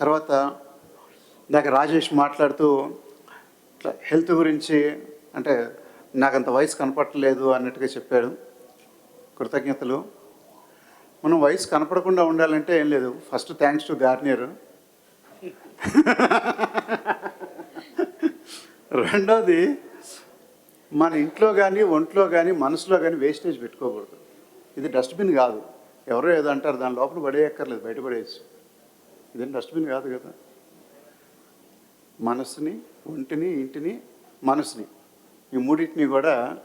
తర్వాత ఇందాక రాజేష్ మాట్లాడుతూ ఇట్లా హెల్త్ గురించి అంటే నాకంత వయసు కనపడలేదు అన్నట్టుగా చెప్పాడు. కృతజ్ఞతలు. మనం వయసు కనపడకుండా ఉండాలంటే ఏం లేదు. ఫస్ట్ థ్యాంక్స్ టు గార్నియర్ రెండోది మన ఇంట్లో కానీ ఒంట్లో కానీ మనసులో కానీ వేస్టేజ్ పెట్టుకోకూడదు. ఇది డస్ట్బిన్ కాదు. ఎవరో ఏదో అంటారు దాని లోపల పడేయక్కర్లేదు బయట పడేయచ్చు. ఇదేం డస్ట్బిన్ కాదు కదా. మనసుని ఒంటిని ఇంటిని మనసుని ఈ మూడింటిని కూడా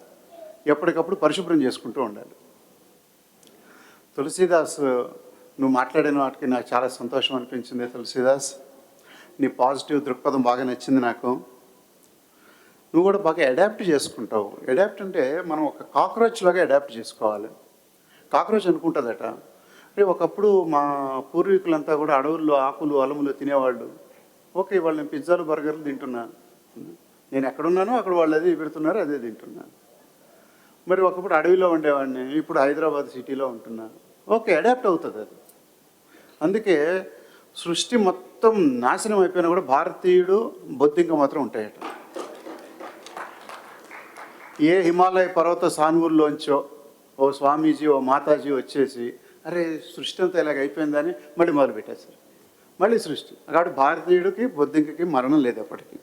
ఎప్పటికప్పుడు పరిశుభ్రం చేసుకుంటూ ఉండాలి. తులసీదాస్ నువ్వు మాట్లాడిన వాటికి నాకు చాలా సంతోషం అనిపించింది తులసీదాస్. నీ పాజిటివ్ దృక్పథం బాగా నచ్చింది నాకు. నువ్వు కూడా బాగా అడాప్ట్ చేసుకుంటావు. అడాప్ట్ అంటే మనం ఒక కాక్రోచ్ లాగా అడాప్ట్ చేసుకోవాలి. కాక్రోచ్ అనుకుంటుందట. అంటే ఒకప్పుడు మా పూర్వీకులంతా కూడా అడవుల్లో ఆకులు అలములు తినేవాళ్ళు. ఓకే వాళ్ళు నేను పిజ్జాలు బర్గర్లు తింటున్నా నేను ఎక్కడున్నానో అక్కడ వాళ్ళు అదే పెడుతున్నారు అదే తింటున్నాను. మరి ఒకప్పుడు అడవిలో ఉండేవాడిని ఇప్పుడు హైదరాబాద్ సిటీలో ఉంటున్నా. ఓకే అడాప్ట్ అవుతుంది అది. అందుకే సృష్టి మొత్తం నాశనం అయిపోయినా కూడా భారతీయుడు బొద్దింక మాత్రం ఉంటాయట. ఏ హిమాలయ పర్వత సానువుల్లోంచో ఓ స్వామీజీ ఓ మాతాజీ వచ్చేసి అరే సృష్టి అంతా ఇలాగ అయిపోయిందని మళ్ళీ మొదలు పెట్టేశారు మళ్ళీ సృష్టి. కాబట్టి భారతీయుడికి బొద్దింకకి మరణం లేదు అప్పటికి.